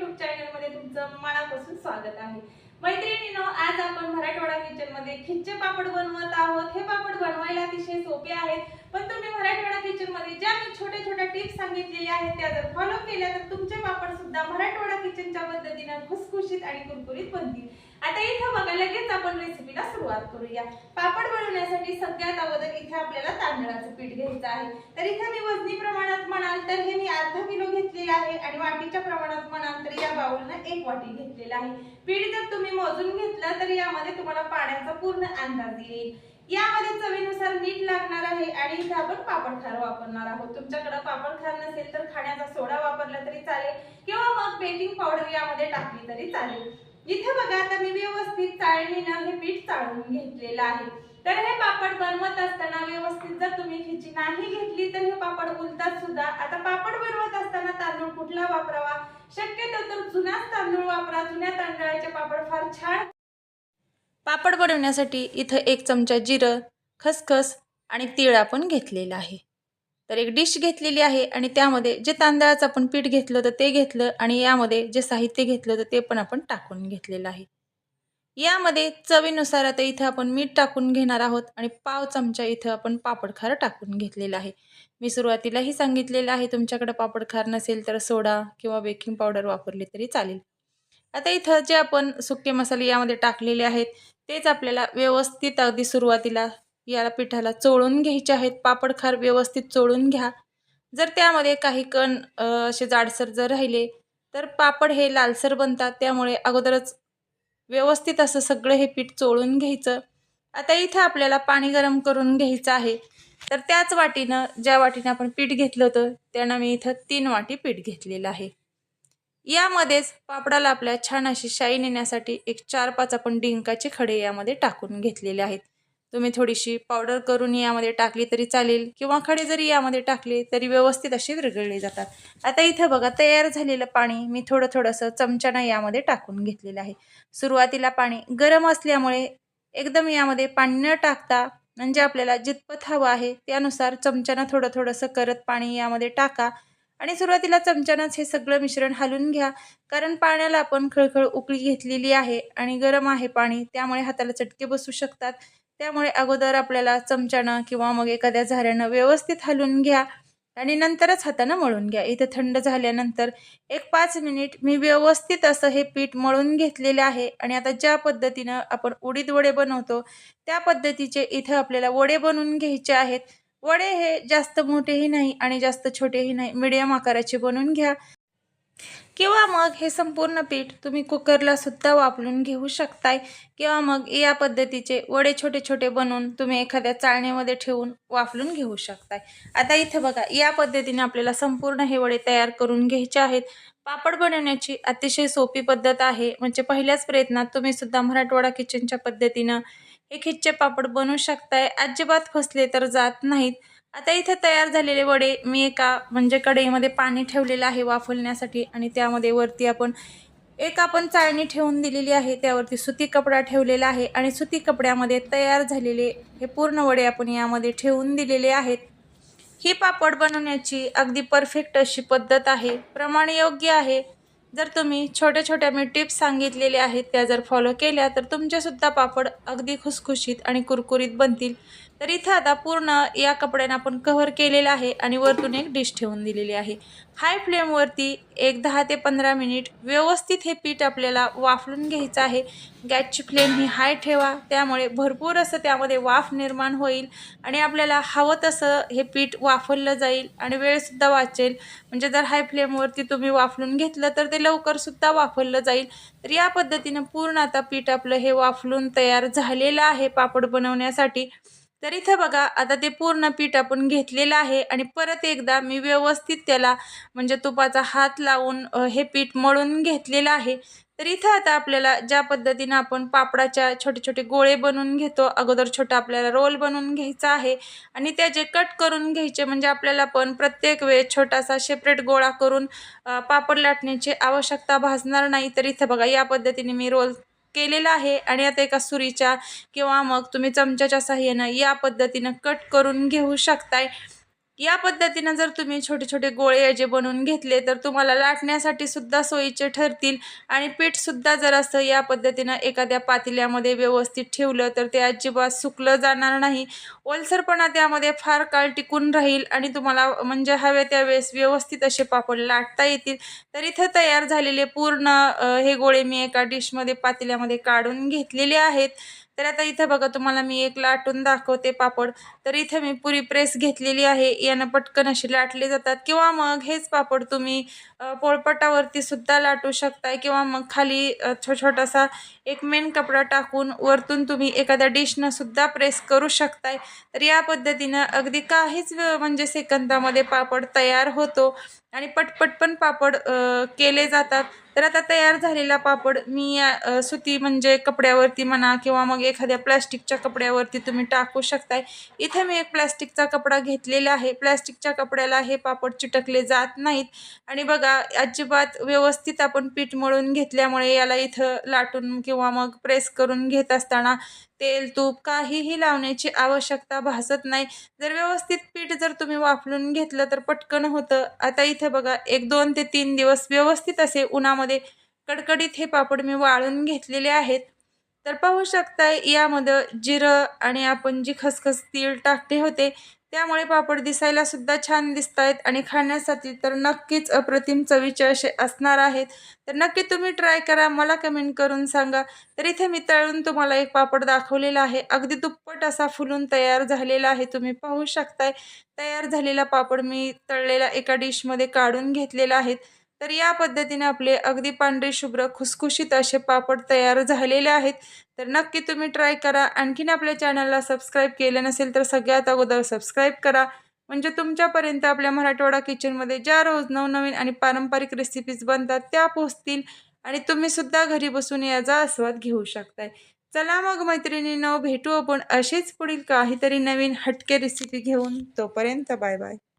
तुमचं मनापासून स्वागत आहे. मैत्रिणीनो आज आपण मराठवाडा किचनमध्ये खिच्चे पापड बनवत आहोत. हे पापड बनवायला अतिशय सोपे आहेत पण तुम्ही मराठवाडा किचनमध्ये ज्या मी छोट्या छोट्या टिप्स सांगितलेल्या आहेत त्या जर फॉलो केल्या तर तुमचे पापड सुद्धा मराठवाडा किचनच्या पद्धतीनं खुसखुशीत आणि कुरकुरीत बनतील. आता इथं बघा लगेच आपण रेसिपीला सुरुवात करूया. पापड बनवण्यासाठी सगळ्यात अगोदर इथे आपल्याला तांदळाचं पीठ घ्यायचं आहे. तर इथे मी वजनी प्रमाणात म्हणाल तर हे मी अर्धा किलो घेतलेलं आहे आणि वाटीच्या प्रमाणात म्हणाल तर या बाउलनं एक वाटी घेतलेलं आहे. पीठ जर तुम्ही मोजून घेतलं तर यामध्ये तुम्हाला पाण्याचा पूर्ण अंदाज येईल. यामध्ये चवीनुसार मीठ लागणार आहे आणि इथे आपण पापड खार वापरणार आहोत. तुमच्याकडे पापड खार नसेल तर खाण्याचा सोडा वापरला तरी चालेल किंवा मग बेकिंग पावडर यामध्ये टाकली तरी चालेल. इथे बघा आता मी व्यवस्थित चाळणीनं हे पीठ चाळून घेतलेलं आहे. तर हे पापड बनवत असताना व्यवस्थित जर तुम्ही खिची नाही घेतली तर हे पापड उलतात सुद्धा. आता पापड बनवत असताना तांदूळ कुठला वापरावा? शक्यतो तर जुनाच तांदूळ वापरा. जुन्या तांदळाचे पापड फार छान. पापड बनवण्यासाठी इथं एक चमचा जिरं खसखस आणि तीळ आपण घेतलेलं आहे. तर एक डिश घेतलेली आहे आणि त्यामध्ये जे तांदळाचं आपण पीठ घेतलं होतं ते घेतलं आणि यामध्ये जे साहित्य घेतलं होतं ते पण आपण टाकून घेतलेलं आहे. यामध्ये चवीनुसार आता इथं आपण मीठ टाकून घेणार आहोत आणि पाव चमचा इथं आपण पापडखार टाकून घेतलेला आहे. मी सुरुवातीलाही सांगितलेलं आहे तुमच्याकडं पापडखार नसेल तर सोडा किंवा बेकिंग पावडर वापरली तरी चालेल. आता इथं जे आपण सुके मसाले यामध्ये टाकलेले आहेत तेच आपल्याला व्यवस्थित अगदी सुरुवातीला याला पिठाला चोळून घ्यायचे आहेत. पापड खार व्यवस्थित चोळून घ्या. जर त्यामध्ये काही कण असे जाडसर जर राहिले तर पापड हे लालसर बनतात. त्यामुळे अगोदरच व्यवस्थित असं सगळं हे पीठ चोळून घ्यायचं. आता इथं आपल्याला पाणी गरम करून घ्यायचं आहे. तर त्याच वाटीनं ज्या वाटीनं आपण पीठ घेतलं होतं त्यानं मी इथं तीन वाटी पीठ घेतलेलं आहे. यामध्येच पापडाला आपल्या छान अशी शाईन येण्यासाठी एक चार पाच आपण डिंकाचे खडे यामध्ये टाकून घेतलेले आहेत. तुम्ही थोडीशी पावडर करून यामध्ये टाकली तरी चालेल किंवा खडे जरी यामध्ये टाकले तरी व्यवस्थित असे विरघळले जातात. आता इथं बघा तयार झालेलं पाणी मी थोडं थोडंसं चमच्यानं यामध्ये टाकून घेतलेलं आहे. सुरुवातीला पाणी गरम असल्यामुळे एकदम यामध्ये पाणी न टाकता म्हणजे आपल्याला जितपत हवं आहे त्यानुसार चमच्यानं थोडं थोडंसं करत पाणी यामध्ये टाका आणि सुरुवातीला चमच्यानंच हे सगळं मिश्रण हलवून घ्या. कारण पाण्याला आपण खळखळ उकळी घेतलेली आहे आणि गरम आहे पाणी त्यामुळे हाताला चटके बसू शकतात. त्यामुळे अगोदर आपल्याला चमच्यानं किंवा मग एखाद्या झाऱ्यानं व्यवस्थित हलवून घ्या आणि नंतरच हातानं मळून घ्या. इथं थंड झाल्यानंतर एक पाच मिनिट मी व्यवस्थित असं हे पीठ मळून घेतलेले आहे आणि आता ज्या पद्धतीनं आपण उडीद वडे बनवतो त्या पद्धतीचे इथं आपल्याला वडे बनवून घ्यायचे आहेत. वडे हे जास्त मोठेही नाही आणि जास्त छोटेही नाही. मिडियम आकाराचे बनवून घ्या. किंवा मग हे संपूर्ण पीठ तुम्ही कुकरला सुद्धा वापरून घेऊ शकताय. किंवा मग या पद्धतीचे वडे छोटे छोटे बनवून तुम्ही एखाद्या चाळणीमध्ये ठेवून वाफलून घेऊ शकताय. आता इथे बघा या पद्धतीने आपल्याला संपूर्ण हे वडे तयार करून घ्यायचे आहेत. पापड बनवण्याची अतिशय सोपी पद्धत आहे. म्हणजे पहिल्याच प्रयत्नात तुम्ही सुद्धा मराठवाडा किचनच्या पद्धतीनं हे खिच्चे पापड बनवू शकताय. अजिबात फसले तर जात नाहीत. आता इथे तयार झालेले वडे मी एका म्हणजे कढईमध्ये पाणी ठेवलेलं आहे वाफवण्यासाठी आणि त्यामध्ये वरती आपण एक आपण चाळणी ठेवून दिलेली आहे त्यावरती सुती कपडा ठेवलेला आहे आणि सुती कपड्यामध्ये तयार झालेले हे पूर्ण वडे आपण यामध्ये ठेवून दिलेले आहेत. ही पापड बनवण्याची अगदी परफेक्ट अशी पद्धत आहे. प्रमाण योग्य आहे. जर तुम्ही छोट्या छोट्या मी टिप्स सांगितलेल्या आहेत त्या जर फॉलो केल्या तर तुमचेसुद्धा पापड अगदी खुसखुशीत आणि कुरकुरीत बनतील. तर इथं आता पूर्ण या कपड्यानं आपण कव्हर केलेलं आहे आणि वरतून एक डिश ठेवून दिलेली आहे. हाय फ्लेमवरती एक दहा ते पंधरा मिनिट व्यवस्थित हे पीठ आपल्याला वाफलून घ्यायचं आहे. गॅसची फ्लेम ही हाय ठेवा. त्यामुळे भरपूर असं त्यामध्ये वाफ निर्माण होईल आणि आपल्याला हवं तसं हे पीठ वाफरलं जाईल आणि वेळसुद्धा वाचेल. म्हणजे जर हाय फ्लेमवरती तुम्ही वाफलून घेतलं तर ते लवकरसुद्धा वाफरलं जाईल. तर या पद्धतीनं पूर्ण आता पीठ आपलं हे वाफलून तयार झालेलं आहे पापड बनवण्यासाठी. तर इथं बघा आता ते पूर्ण पीठ आपण घेतलेलं आहे आणि परत एकदा मी व्यवस्थित त्याला म्हणजे तुपाचा हात लावून हे पीठ मळून घेतलेलं आहे. तर इथं आता आपल्याला ज्या पद्धतीनं आपण पापडाच्या छोटे छोटे गोळे बनवून घेतो अगोदर छोटा आपल्याला रोल बनवून घ्यायचा आहे आणि त्याचे कट करून घ्यायचे म्हणजे आपल्याला पण प्रत्येक वेळेस छोटासा सेपरेट गोळा करून पापड लाटण्याची आवश्यकता भासणार नाही. तर इथं बघा या पद्धतीने मी रोल केलेलं आहे आणि आता एका सुरीच्या किंवा मग तुम्ही चमच्याच्या साह्यानं या पद्धतीनं कट करून घेऊ शकताय. या पद्धतीनं जर तुम्ही छोटे छोटे गोळे जे बनवून घेतले तर तुम्हाला लाटण्यासाठी सुद्धा सोयीचे ठरतील. आणि पीठसुद्धा जर असं या पद्धतीनं एखाद्या पातेल्यामध्ये व्यवस्थित ठेवलं तर ते अजिबात सुकलं जाणार नाही. ओलसरपणा त्यामध्ये फार काळ टिकून राहील आणि तुम्हाला म्हणजे हव्या त्यावेळेस व्यवस्थित असे पापड लाटता येतील. तर इथं तयार झालेले पूर्ण हे गोळे मी एका डिशमध्ये पातेल्यामध्ये काढून घेतलेले आहेत. तर आता इथं बघा तुम्हाला मी एक लाटून दाखवते पापड. तर इथं मी पुरी प्रेस घेतलेली आहे. यानं पटकन अशी लाटले जातात. किंवा मग हेच पापड तुम्ही पोळपटावरती सुद्धा लाटू शकताय. किंवा मग खाली छो छोटासा एक मेन कपडा टाकून वरतून तुम्ही एखाद्या डिशनं सुद्धा प्रेस करू शकताय. तर या पद्धतीनं अगदी काहीच म्हणजे सेकंदामध्ये पापड तयार होतो. आणि पटपट पण पापड केले जातात. तर आता तयार झालेला पापड मी या सुती म्हणजे कपड्यावरती म्हणा किंवा मग एखाद्या प्लॅस्टिकच्या कपड्यावरती तुम्ही टाकू शकताय. इथे मी एक प्लॅस्टिकचा कपडा घेतलेला आहे. प्लॅस्टिकच्या कपड्याला हे पापड चिटकले जात नाहीत. आणि बघा अजिबात व्यवस्थित आपण पीठ मळून घेतल्यामुळे याला इथं लाटून किंवा मग प्रेस करून घेत असताना तेल तूप काहीही लावण्याची आवश्यकता भासत नाही. जर व्यवस्थित पीठ जर तुम्ही वाफलून घेतलं तर पटकन होतं. आता इथे बघा एक दोन ते तीन दिवस व्यवस्थित असे उन्हामध्ये कडकडीत हे पापड मी वाळून घेतलेले आहेत. तर पाहू शकताय यामध्ये जिरं आणि आपण जी खसखस तीळ टाकले होते त्यामुळे पापड दिसायला सुद्धा छान दिसत आहेत आणि खाण्यासाठी तर नक्कीच अप्रतिम चवीचे असे असणार आहेत. तर नक्की तुम्ही ट्राय करा मला कमेंट करून सांगा. तर इथे मी तळून तुम्हाला एक पापड दाखवलेला आहे. अगदी दुप्पट असा फुलून तयार झालेला आहे. तुम्ही पाहू शकताय. तयार झालेला पापड मी तळलेला एका डिशमध्ये काढून घेतलेला आहे. तर या पद्धतीने आपले अगदी पांढरे शुभ्र खुसखुशीत असे पापड तयार झालेले आहेत. तर नक्की तुम्ही ट्राय करा. आणखीन आपल्या चॅनलला सबस्क्राईब केलं नसेल तर सगळ्यात अगोदर सबस्क्राईब करा. म्हणजे तुमच्यापर्यंत आपल्या मराठवाडा किचनमध्ये ज्या रोज नवनवीन आणि पारंपरिक रेसिपीज बनतात त्या पोचतील आणि तुम्ही सुद्धा घरी बसून याचा आस्वाद घेऊ शकताय. चला मग मैत्रिणींनो भेटू आपण अशीच पुढील काहीतरी नवीन हटके रेसिपी घेऊन. तोपर्यंत बाय बाय